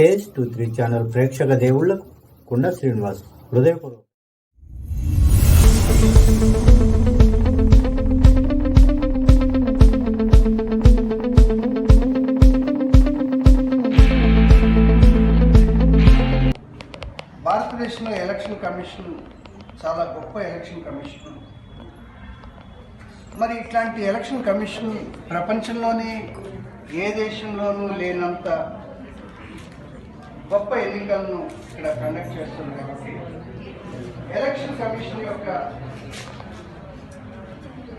KS two three channel ప్రేక్షక దేవుళ్ళకు కుండ శ్రీనివాస్ హృదయపూర్వక భారతదేశంలో ఎలక్షన్ కమిషన్ చాలా గొప్ప ఎలక్షన్ కమిషన్. మరి ఇట్లాంటి ఎలక్షన్ కమిషన్ ప్రపంచంలోనే ఏ దేశంలోనూ లేనంత గొప్ప ఎన్నికలను ఇక్కడ కండక్ట్ చేస్తుంది కాబట్టి ఎలక్షన్ కమిషన్ యొక్క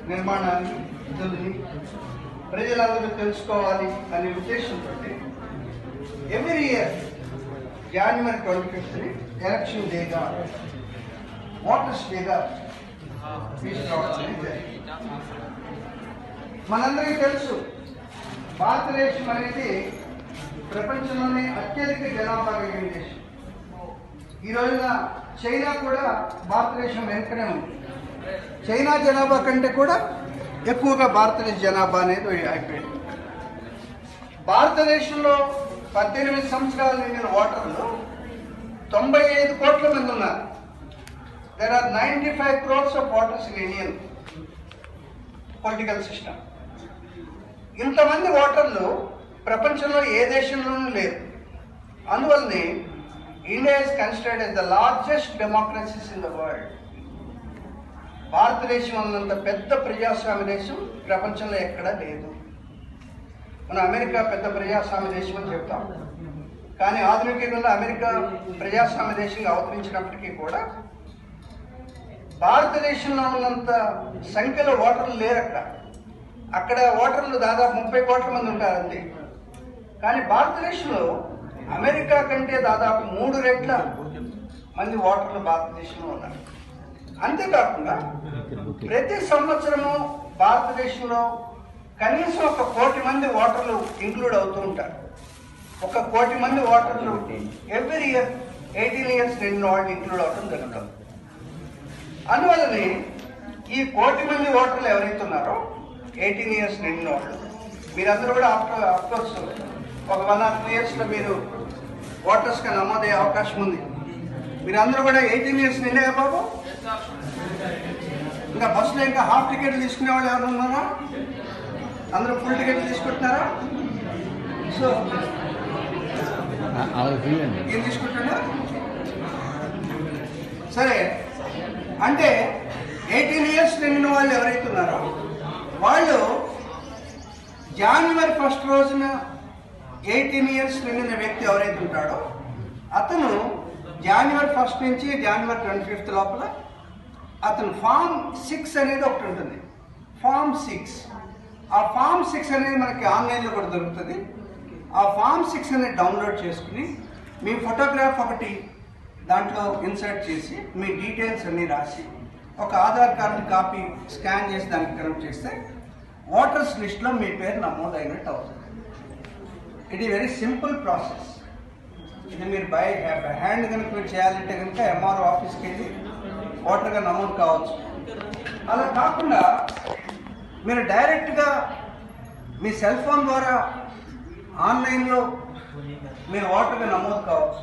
నిర్మాణాన్ని విధుల్ని ప్రజలందరూ తెలుసుకోవాలి అనే ఉద్దేశంతో ఎవ్రీ ఇయర్ జనవరి ట్వంటీ ఫిఫ్త్ని ఎలక్షన్ డేగా ఓటర్స్ డేగా తీసుకురావడం మనందరికీ తెలుసు భారతదేశం అనేది ప్రపంచంలోనే అత్యధిక జనాభా కలిగిన దేశం. ఈ రోజున చైనా కూడా భారతదేశం వెనుకనే ఉంది. చైనా జనాభా కంటే కూడా ఎక్కువగా భారతదేశ జనాభా అనేది అయిపోయింది. భారతదేశంలో పద్దెనిమిది సంవత్సరాలు నిండిన ఓటర్లు తొంభై ఐదు కోట్ల మంది ఉన్నారు. There are ninety five crores of voters in Indian political system ఇంతమంది ఓటర్లు ప్రపంచంలో ఏ దేశంలోనూ లేదు. అందువల్లనే India is considered as the largest democracies in the world భారతదేశం ఉన్నంత పెద్ద ప్రజాస్వామ్య దేశం ప్రపంచంలో ఎక్కడా లేదు. మన అమెరికా పెద్ద ప్రజాస్వామ్య దేశం అని చెప్తాం. కానీ ఆధునిక యుగంలో అమెరికా ప్రజాస్వామ్య దేశంగా అవతరించినప్పటికీ కూడా భారతదేశంలో ఉన్నంత సంఖ్యలో ఓటర్లు లేరక్కడ. అక్కడ ఓటర్లు దాదాపు ముప్పై కోట్ల మంది ఉంటారండి. కానీ భారతదేశంలో అమెరికా కంటే దాదాపు మూడు రెట్ల మంది ఓటర్లు భారతదేశంలో ఉన్నారు. అంతేకాకుండా ప్రతి సంవత్సరము భారతదేశంలో కనీసం ఒక కోటి మంది ఓటర్లు ఇంక్లూడ్ అవుతూ ఉంటారు. ఒక కోటి మంది ఓటర్లు ఎవ్రీ ఇయర్ ఎయిటీన్ ఇయర్స్ నిండిన వాళ్ళు ఇంక్లూడ్ అవడం జరుగుతుంది. అందువల్లనే ఈ కోటి మంది ఓటర్లు ఎవరైతే ఉన్నారో ఎయిటీన్ ఇయర్స్ నిండిన వాళ్ళు మీరందరూ కూడా ఆఫ్టర్ అఫ్కోర్స్ ఒక వన్ ఆర్ టూ ఇయర్స్లో మీరు ఓటర్స్గా నమోదయ్యే అవకాశం ఉంది. మీరందరూ కూడా ఎయిటీన్ ఇయర్స్ నిండాయా బాబు? ఇంకా బస్సులో ఇంకా హాఫ్ టికెట్ తీసుకునే వాళ్ళు ఎవరు ఉన్నారా? అందరూ ఫుల్ టికెట్ తీసుకుంటున్నారా? సో ఏం తీసుకుంటున్నా సరే అంటే ఎయిటీన్ ఇయర్స్ నిండిన వాళ్ళు ఎవరైతే ఉన్నారో వాళ్ళు జనవరి ఫస్ట్ రోజున ఎయిటీన్ ఇయర్స్ నిండిన వ్యక్తి ఎవరైతే ఉంటాడో అతను జనవరి ఫస్ట్ నుంచి జనవరి ట్వంటీ ఫిఫ్త్ లోపల అతను ఫామ్ సిక్స్ అనేది ఒకటి ఉంటుంది. ఫామ్ సిక్స్ ఆ ఫామ్ సిక్స్ అనేది మనకి ఆన్లైన్లో కూడా దొరుకుతుంది. ఆ ఫామ్ సిక్స్ అనేది డౌన్లోడ్ చేసుకుని మీ ఫోటోగ్రాఫ్ ఒకటి దాంట్లో ఇన్సర్ట్ చేసి మీ డీటెయిల్స్ అన్నీ రాసి ఒక ఆధార్ కార్డు కాపీ స్కాన్ చేసి దానికి కనెక్ట్ చేస్తే ఓటర్స్ లిస్ట్లో మీ పేరు నమోదైనట్టు అవుతుంది. ఇది వెరీ సింపుల్ ప్రాసెస్ ఇది మీరు బై హ్యాండ్ కనుక మీరు చేయాలంటే కనుక ఎంఆర్ఓ ఆఫీస్కి వెళ్ళి ఓటర్గా నమోదు కావచ్చు. అలా కాకుండా మీరు డైరెక్ట్గా మీ సెల్ ఫోన్ ద్వారా ఆన్లైన్లో మీరు ఓటర్గా నమోదు కావచ్చు.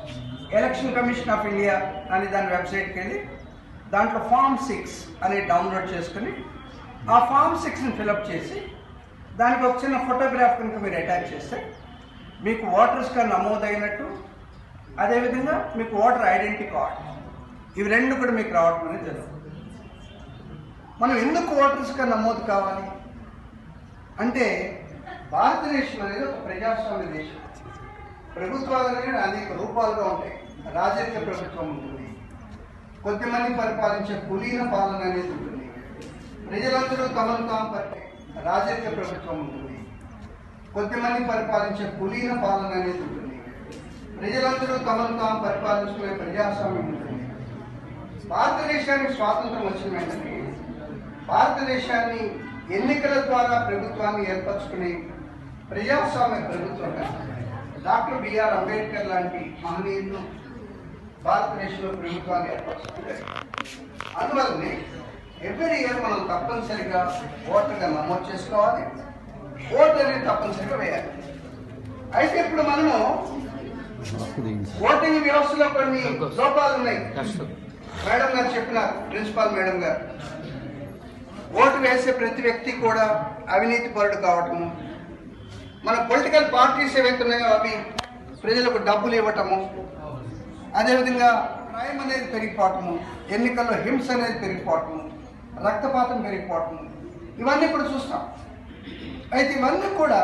ఎలక్షన్ కమిషన్ ఆఫ్ ఇండియా అనే దాని వెబ్సైట్కి వెళ్ళి దాంట్లో ఫామ్ సిక్స్ అనేది డౌన్లోడ్ చేసుకుని ఆ ఫామ్ సిక్స్ని ఫిలప్ చేసి దానికి ఒక చిన్న ఫోటోగ్రాఫ్ కనుక మీరు అటాచ్ చేస్తే మీకు ఓటర్స్గా నమోదైనట్టు అదేవిధంగా మీకు ఓటర్ ఐడెంటిటీ కార్డ్ ఇవి రెండు కూడా మీకు రావడం అనేది జరుగుతుంది. మనం ఎందుకు ఓటర్స్గా నమోదు కావాలి? అంటే భారతదేశం అనేది ఒక ప్రజాస్వామ్య దేశం. ప్రభుత్వాలు అనేది అనేక రూపాలుగా ఉంటాయి. రాజకీయ ప్రభుత్వం ఉంటుంది. కొద్దిమంది పరిపాలించే కులీన పాలన అనేది ఉంటుంది. ప్రజలందరూ తమను తాము పట్టే రాజకీయ ప్రభుత్వం ఉంటుంది. కొద్దిమంది పరిపాలించే కులీన పాలన అనేది ఉంటుంది. ప్రజలందరూ తమను తాము పరిపాలించుకునే ప్రజాస్వామ్యం ఉంటుంది. భారతదేశానికి స్వాతంత్రం వచ్చిన వెంటనే భారతదేశాన్ని ఎన్నికల ద్వారా ప్రభుత్వాన్ని ఏర్పరచుకునే ప్రజాస్వామ్య ప్రభుత్వంగా డాక్టర్ బిఆర్ అంబేద్కర్ లాంటి మహనీయులు భారతదేశంలో ప్రభుత్వాన్ని ఏర్పరచుకుంటారు. అందువల్లనే ఎవ్రీ ఇయర్ మనం తప్పనిసరిగా ఓటర్గా నమోదు చేసుకోవాలి. ఓటు అనేది తప్పనిసరిగా వేయాలి. అయితే ఇప్పుడు మనము ఓటింగ్ వ్యవస్థలో కొన్ని లోపాలు ఉన్నాయి. మేడం గారు చెప్పినారు ప్రిన్సిపాల్ మేడం గారు. ఓటు వేసే ప్రతి వ్యక్తి కూడా అవినీతి పరుడు కావటము మన పొలిటికల్ పార్టీస్ ఏవైతే ఉన్నాయో అవి ప్రజలకు డబ్బులు ఇవ్వటము అదేవిధంగా క్రైమ్ అనేది పెరిగిపోవటము ఎన్నికల్లో హింస అనేది పెరిగిపోవటము రక్తపాతం పెరిగిపోవటము ఇవన్నీ కూడా చూస్తాం. అయితే ఇవన్నీ కూడా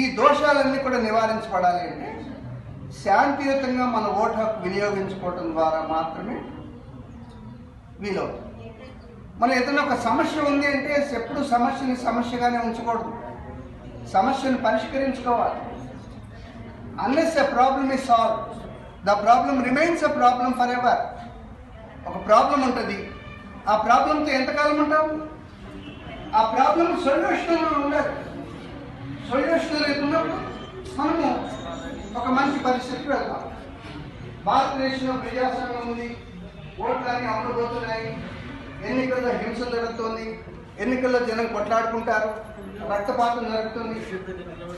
ఈ దోషాలన్నీ కూడా నివారించబడాలి అంటే శాంతియుతంగా మన ఓటు హక్కు వినియోగించుకోవటం ద్వారా మాత్రమే వీలవుతుంది. మన ఏదైనా ఒక సమస్య ఉంది అంటే ఎప్పుడు సమస్యని సమస్యగానే ఉంచకూడదు. సమస్యను పరిష్కరించుకోవాలి. అన్లెస్ ఎ ప్రాబ్లమ్ ఈ solve the problem remains a problem forever ఒక ప్రాబ్లం ఉంటుంది. ఆ ప్రాబ్లంతో ఎంతకాలం ఉంటాము ఆ ప్రాబ్లం సొల్యూషన్ ఉండదు. సొల్యూషన్ లేకున్నప్పుడు మనము ఒక మంచి పరిస్థితికి వెళ్తాం. భారతదేశంలో ప్రజాస్వామ్యం ఉంది ఓట్లన్నీ అమలు ఎన్నికల్లో హింస జరుగుతుంది ఎన్నికల్లో జనం కొట్లాడుకుంటారు రక్తపాతం జరుగుతుంది.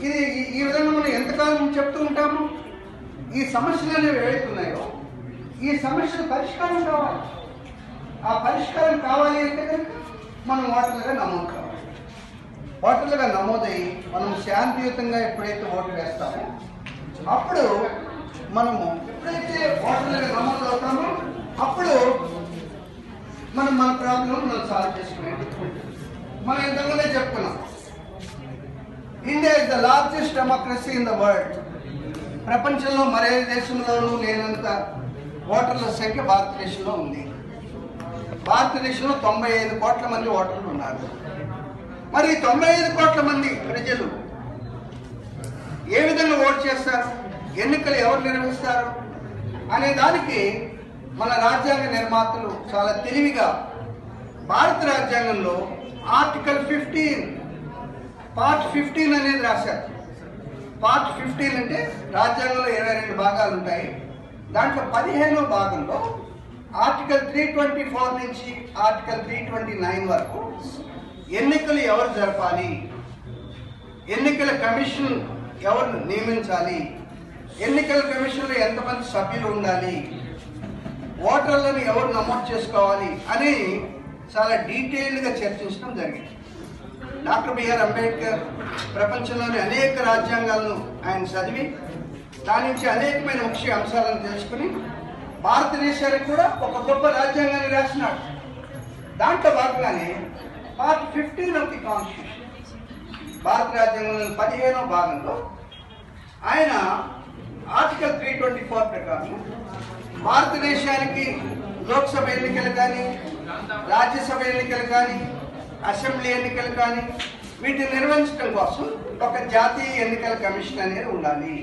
ఇది ఈ- ఈ విధంగా మనం ఎంతకాలం చెప్తూ ఉంటాము? ఈ సమస్యలు అనేవి ఏవైతున్నాయో ఈ సమస్యలు పరిష్కారం కావాలి. ఆ పరిష్కారం కావాలి అంటే కనుక మనం ఓటర్లుగా నమోదు కావాలి ఓటర్లుగా నమోదయ్యి మనం శాంతియుతంగా ఎప్పుడైతే ఓటు వేస్తామో అప్పుడు మనము ఎప్పుడైతే ఓటర్లుగా నమోదు అవుతామో అప్పుడు మనం మన ప్రాబ్లం మనం సాల్వ్ చేసుకునే మనం ఇంతకుముందే చెప్పుకున్నాం. India is the largest democracy in the world ప్రపంచంలో మరే దేశంలోనూ లేనంత ఓటర్ల సంఖ్య భారతదేశంలో ఉంది. భారతదేశంలో తొంభై ఐదు కోట్ల మంది ఓటర్లు ఉన్నారు. మరి తొంభై ఐదు కోట్ల మంది ప్రజలు ఏ విధంగా ఓటు చేస్తారు? ఎన్నికలు ఎవరు నిర్వహిస్తారు? అనే దానికి మన రాజ్యాంగ నిర్మాతలు చాలా తెలివిగా భారత రాజ్యాంగంలో ఆర్టికల్ ఫిఫ్టీన్ పార్ట్ ఫిఫ్టీన్ అనేది రాశారు. పార్ట్ ఫిఫ్టీన్ అంటే రాజ్యాంగంలో ఇరవై రెండు భాగాలు ఉంటాయి. దాంట్లో పదిహేనో భాగంలో ఆర్టికల్ త్రీ ట్వంటీ ఫోర్ నుంచి ఆర్టికల్ త్రీ ట్వంటీ నైన్ వరకు ఎన్నికలు ఎవరు జరపాలి? ఎన్నికల కమిషన్ ఎవరు నియమించాలి? ఎన్నికల కమిషన్లో ఎంతమంది సభ్యులు ఉండాలి? ఓటర్లను ఎవరు నమోదు చేసుకోవాలి? అని చాలా డీటెయిల్డ్గా చర్చించడం జరిగింది. డాక్టర్ బిఆర్ అంబేద్కర్ ప్రపంచంలోని అనేక రాజ్యాంగాలను ఆయన చదివి దాని నుంచి అనేకమైన ముఖ్య అంశాలను తెలుసుకుని భారతదేశానికి కూడా ఒక గొప్ప రాజ్యాంగాన్ని రాసినాడు. దాంట్లో భాగంగానే part fifteen of the constitution భారత రాజ్యాంగంలోని పదిహేనో భాగంలో ఆయన ఆర్టికల్ త్రీ ట్వంటీ ఫోర్ ప్రకారం భారతదేశానికి లోక్సభ ఎన్నికలు కానీ రాజ్యసభ ఎన్నికలు కానీ అసెంబ్లీ ఎన్నికలు కానీ వీటిని నిర్వహించడం కోసం ఒక జాతీయ ఎన్నికల కమిషన్ అనేది ఉండాలి.